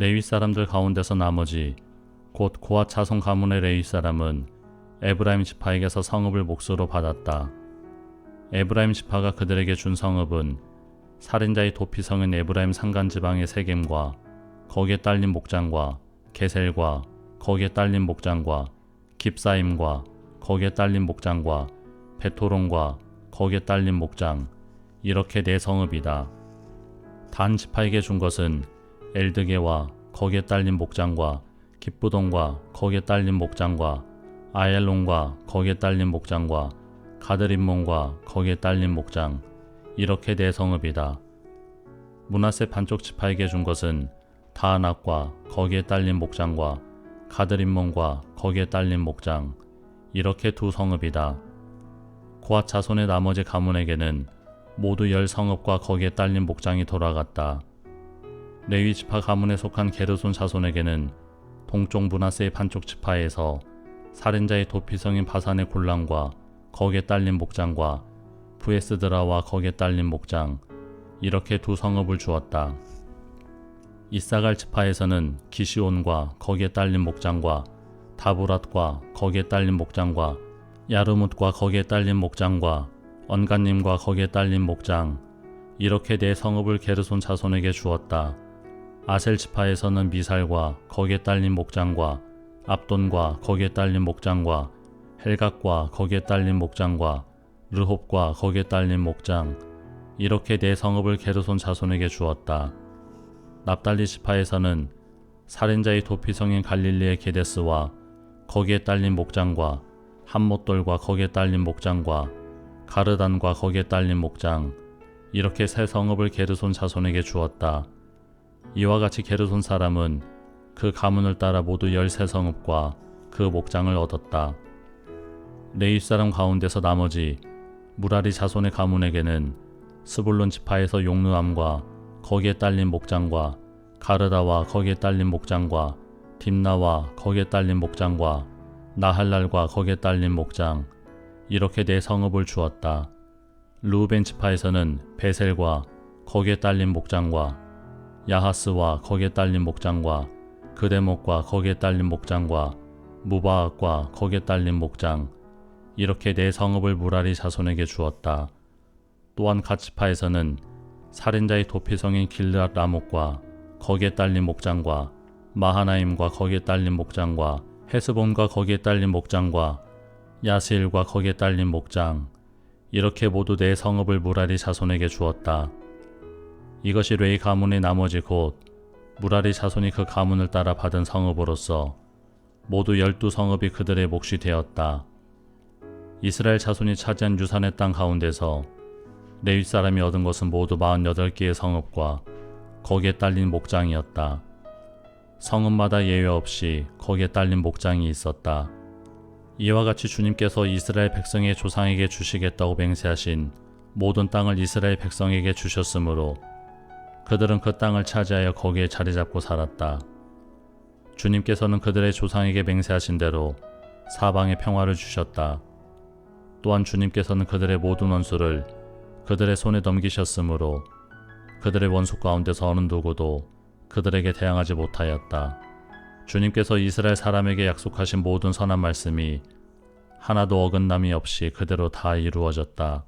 레위 사람들 가운데서 나머지 곧 고앗 자손 가문의 레위 사람은 에브라임 지파에게서 성읍을 몫으로 받았다. 에브라임 지파가 그들에게 준 성읍은 살인자의 도피성인 에브라임 산간 지방의 세겜과 거기에 딸린 목장과 게셀과 거기에 딸린 목장과 깁사임과 거기에 딸린 목장과 베토론과 거기에 딸린 목장 이렇게 네 성읍이다. 단 지파에게 준 것은 엘드게와 거기에 딸린 목장과 기쁘동과 거기에 딸린 목장과 아엘론과 거기에 딸린 목장과 가드림몬과 거기에 딸린 목장 이렇게 네 성읍이다. 문하세 반쪽 지파에게 준 것은 다하낙과 거기에 딸린 목장과 가드림몬과 거기에 딸린 목장 이렇게 두 성읍이다. 고앗 자손의 나머지 가문에게는 모두 열 성읍과 거기에 딸린 목장이 돌아갔다. 레위 지파 가문에 속한 게르손 자손에게는 동쪽 문하세의 반쪽 지파에서 살인자의 도피성인 바산의 굴랑과 거기에 딸린 목장과 부에스드라와 거기에 딸린 목장 이렇게 두 성읍을 주었다. 이사갈 지파에서는 기시온과 거기에 딸린 목장과 다브랏과 거기에 딸린 목장과 야르뭇과 거기에 딸린 목장과 언간님과 거기에 딸린 목장 이렇게 네 성읍을 게르손 자손에게 주었다. 아셀 지파에서는 미살과 거기에 딸린 목장과 압돈과 거기에 딸린 목장과 헬각과 거기에 딸린 목장과 르홉과 거기에 딸린 목장 이렇게 네 성읍을 게르손 자손에게 주었다. 납달리 지파에서는 살인자의 도피성인 갈릴리의 게데스와 거기에 딸린 목장과 한못돌과 거기에 딸린 목장과 가르단과 거기에 딸린 목장 이렇게 세 성읍을 게르손 자손에게 주었다. 이와 같이 게르손 사람은 그 가문을 따라 모두 열세 성읍과 그 목장을 얻었다. 레위 사람 가운데서 나머지 무라리 자손의 가문에게는 스불론 지파에서 용르암과 거기에 딸린 목장과 가르다와 거기에 딸린 목장과 딥나와 거기에 딸린 목장과 나할랄과 거기에 딸린 목장 이렇게 네 성읍을 주었다. 루벤 지파에서는 베셀과 거기에 딸린 목장과 야하스와 거기에 딸린 목장과 그대목과 거기에 딸린 목장과 무바악과 거기에 딸린 목장 이렇게 네 성읍을 무라리 자손에게 주었다. 또한 가치파에서는 살인자의 도피성인 길르앗 라목과 거기에 딸린 목장과 마하나임과 거기에 딸린 목장과 헤스본과 거기에 딸린 목장과 야스일과 거기에 딸린 목장 이렇게 모두 네 성읍을 무라리 자손에게 주었다. 이것이 레이 가문의 나머지 곧 무라리 자손이 그 가문을 따라 받은 성읍으로서 모두 열두 성읍이 그들의 몫이 되었다. 이스라엘 자손이 차지한 유산의 땅 가운데서 레위 사람이 얻은 것은 모두 48개의 성읍과 거기에 딸린 목장이었다. 성읍마다 예외 없이 거기에 딸린 목장이 있었다. 이와 같이 주님께서 이스라엘 백성의 조상에게 주시겠다고 맹세하신 모든 땅을 이스라엘 백성에게 주셨으므로 그들은 그 땅을 차지하여 거기에 자리 잡고 살았다. 주님께서는 그들의 조상에게 맹세하신 대로 사방에 평화를 주셨다. 또한 주님께서는 그들의 모든 원수를 그들의 손에 넘기셨으므로 그들의 원수 가운데서 어느 누구도 그들에게 대항하지 못하였다. 주님께서 이스라엘 사람에게 약속하신 모든 선한 말씀이 하나도 어긋남이 없이 그대로 다 이루어졌다.